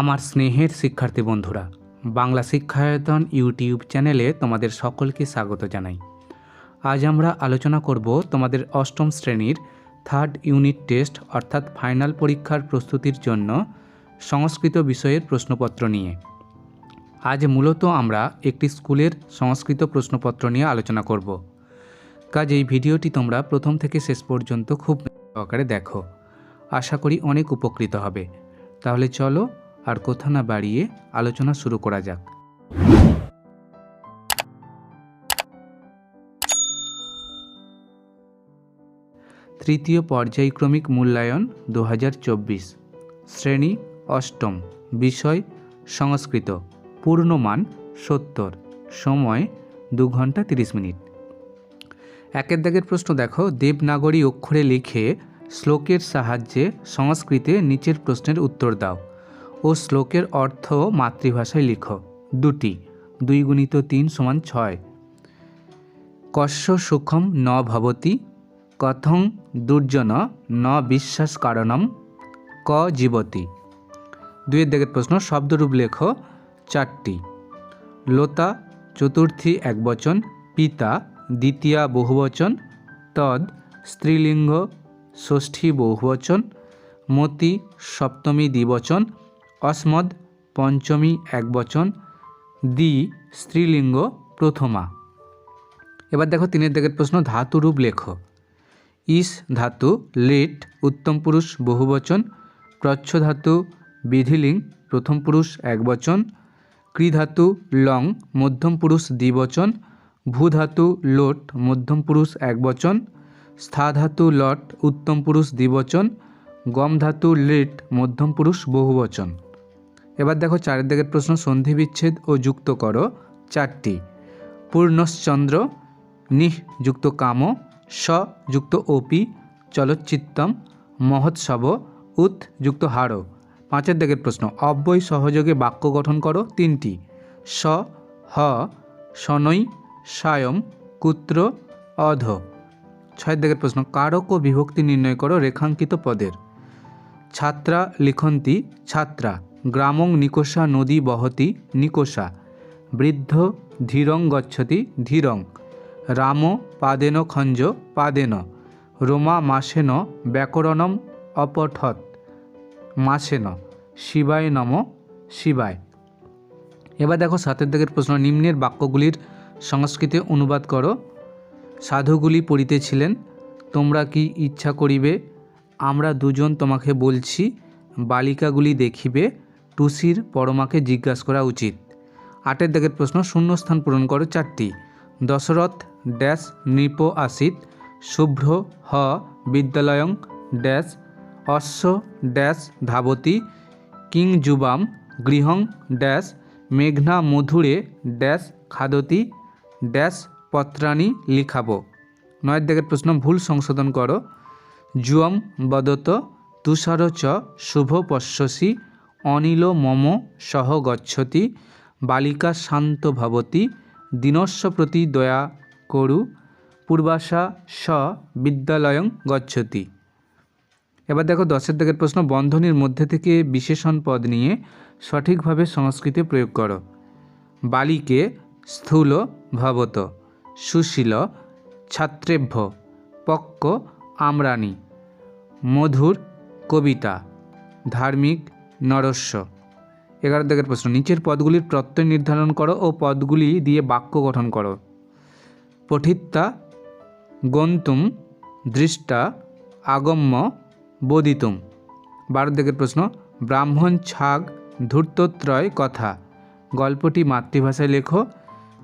আমার স্নেহের শিক্ষার্থী বন্ধুরা, বাংলা শিক্ষায়তন ইউটিউব চ্যানেলে তোমাদের সকলকে স্বাগত জানাই। আজ আমরা আলোচনা করব তোমাদের অষ্টম শ্রেণির থার্ড ইউনিট টেস্ট অর্থাৎ ফাইনাল পরীক্ষার প্রস্তুতির জন্য সংস্কৃত বিষয়ের প্রশ্নপত্র নিয়ে। আজ মূলত আমরা একটি স্কুলের সংস্কৃত প্রশ্নপত্র নিয়ে আলোচনা করব। কাজ এই ভিডিওটি তোমরা প্রথম থেকে শেষ পর্যন্ত খুব সহকারে দেখো। আশা করি অনেক উপকৃত হবে। তাহলে চলো আর কথা না বাড়িয়ে আলোচনা শুরু করা যাক। তৃতীয় পর্যায়ক্রমিক মূল্যায়ন দু হাজার চব্বিশ। শ্রেণি অষ্টম। বিষয় সংস্কৃত। পূর্ণমান সত্তর। সময় দু ঘণ্টা তিরিশ মিনিট। একের দাগের প্রশ্ন দেখো। দেবনাগরী অক্ষরে লিখে শ্লোকের সাহায্যে সংস্কৃতে নিচের প্রশ্নের উত্তর দাও। ও শ্লোকের অর্থ মাতৃভাষায় লিখো। দুটি, দুই গুণিত তিন সমান ছয়। কস্য সুখম ন ভবতি, কথং দুর্জন ন বিশ্বাস কারণম, ক জীবতি। দুইয়ের দিকের প্রশ্ন, শব্দরূপ লেখো চারটি। লতা, চতুর্থী একবচন পিতা, দ্বিতীয়া বহুবচন তদ, স্ত্রীলিঙ্গ, ষষ্ঠী বহুবচন মতি, সপ্তমী দ্বিবচন অস্মদ পঞ্চমী একবচন দি স্ত্রীলিঙ্গ প্রথমা। এবার দেখো তিনের দিকের প্রশ্ন, ধাতুরূপ লেখো। ইস ধাতু, লেট, উত্তম পুরুষ বহুবচন প্রচ্ছ ধাতু, বিধিলিং, প্রথম পুরুষ এক একবচন ক্রিধাতু লং, মধ্যম পুরুষ দ্বিবচন ভূধাতু লোট, মধ্যম পুরুষ একবচন স্থা ধাতু, লট, উত্তম পুরুষ দ্বিবচন গম ধাতু, লেট, মধ্যম পুরুষ বহুবচন এবার দেখো চারের দিকের প্রশ্ন সন্ধি বিচ্ছেদ ও যুক্ত করো। চারটি। পূর্ণশ্চন্দ্র নিহ যুক্ত কাম, স যুক্ত ওপি চলচ্চিত্তম, মহোৎসব, উৎ যুক্ত হাড় পাঁচের দিকের প্রশ্ন, অব্যয় সহযোগে বাক্য গঠন করো। তিনটি, স, হ শনৈ সায়ম, কুত্র, অধ। ছয়ের দিকের প্রশ্ন, কারক ও বিভক্তি নির্ণয় করো রেখাঙ্কিত পদের। ছাত্রা, লিখন্তি, ছাত্রা। গ্রামং নিকোষা নদী বহতি নিকোষা। বৃদ্ধ ধীরং গচ্ছতি ধীরং। রাম পাদেন খঞ্জ পাদেন। রোমা মাসেন ব্যাকরণম অপঠৎ মাসেন। শিবায় নম শিবায়। এবার দেখো সাতের দিকের প্রশ্ন, নিম্নের বাক্যগুলির সংস্কৃতে অনুবাদ করো। সাধুগুলি পড়িতেছিলেন, তোমরা কি ইচ্ছা করিবে? আমরা দুজন তোমাকে বলছি, বালিকাগুলি দেখিবে টুসির পরমাকে জিজ্ঞাসা করা উচিত। আটের দিকের প্রশ্ন, শূন্যস্থান পূরণ করো চারটি। দশরথ ড্যাশ নৃপ আসিত শুভ্র হ বিদ্যালয়ং ড্যাশ, অশ্ব ড্যাশ ধাবতী, কিং যুবাম গৃহং ড্যাশ, মেঘনা মধুরে ড্যাশ খাদতি, ড্যাশ পত্রাণী লিখাবো। নয়ের দিকের প্রশ্ন, ভুল সংশোধন করো। জুয়ম বদত, তুষার চ শুভ পশ্যসি অনিল মম সহ গচ্ছতি, বালিকা শান্ত ভবতি, দিনস্য প্রতি দয়া করু, পূর্বাশা স বিদ্যালয়ং গচ্ছতি। এবার দেখো দশের দিকের প্রশ্ন, বন্ধনীর মধ্যে থেকে বিশেষণ পদ নিয়ে সঠিকভাবে সংস্কৃতে প্রয়োগ করো। বালিকে স্থূল ভবত, সুশীল ছাত্রেভ্য, পক্ক আমরানি মধুর কবিতা, ধার্মিক নরস্য। এগারো দিকের প্রশ্ন, নিচের পদগুলির প্রত্যয় নির্ধারণ করো ও পদগুলি দিয়ে বাক্য গঠন করো। পঠিত্তা, গন্তুম, দৃষ্টা, আগম্য বোদিতুম বারো দিকের প্রশ্ন, ব্রাহ্মণ, ছাগ, ধূর্তত্রয়, কথা। গল্পটি মাতৃভাষায় লেখো।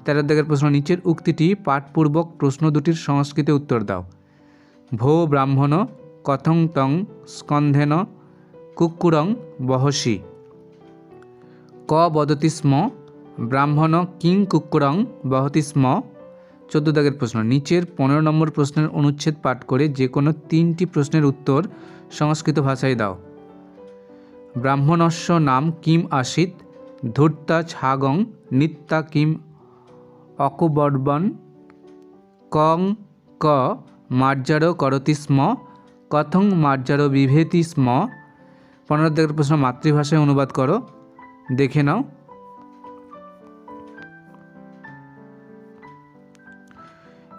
তেরো দিকের প্রশ্ন, নিচের উক্তিটি পাঠপূর্বক প্রশ্ন দুটির সংস্কৃতে উত্তর দাও। ভো ব্রাহ্মণ, কথং তং স্কন্ধেন কুক্কুরং বহসি। ক বদতি স্ম, ব্রাহ্মণ কিং কুক্কুরং বহতি স্ম। চোদ্দ দাগের প্রশ্ন, নিচের পনেরো নম্বর প্রশ্নের অনুচ্ছেদ পাঠ করে যে কোনো তিনটি প্রশ্নের উত্তর সংস্কৃত ভাষায় দাও। ব্রাহ্মণস্য নাম কিম আসিত, ধূর্তা ছাগং নিত্যা কিম অকুবর্বন কং ক, মার্জার করতি স্ম, কথং মার্জার বিভেতি স্ম। পনেরো দিকের প্রশ্ন মাতৃভাষায় অনুবাদ করো। দেখে নাও।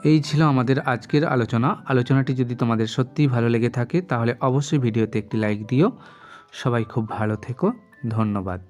এই ছিল আমাদের আজকের আলোচনা। আলোচনাটি যদি তোমাদের সত্যিই ভালো লেগে থাকে, তাহলে অবশ্যই ভিডিওতে একটি লাইক দিও। সবাই খুব ভালো থেকো। ধন্যবাদ।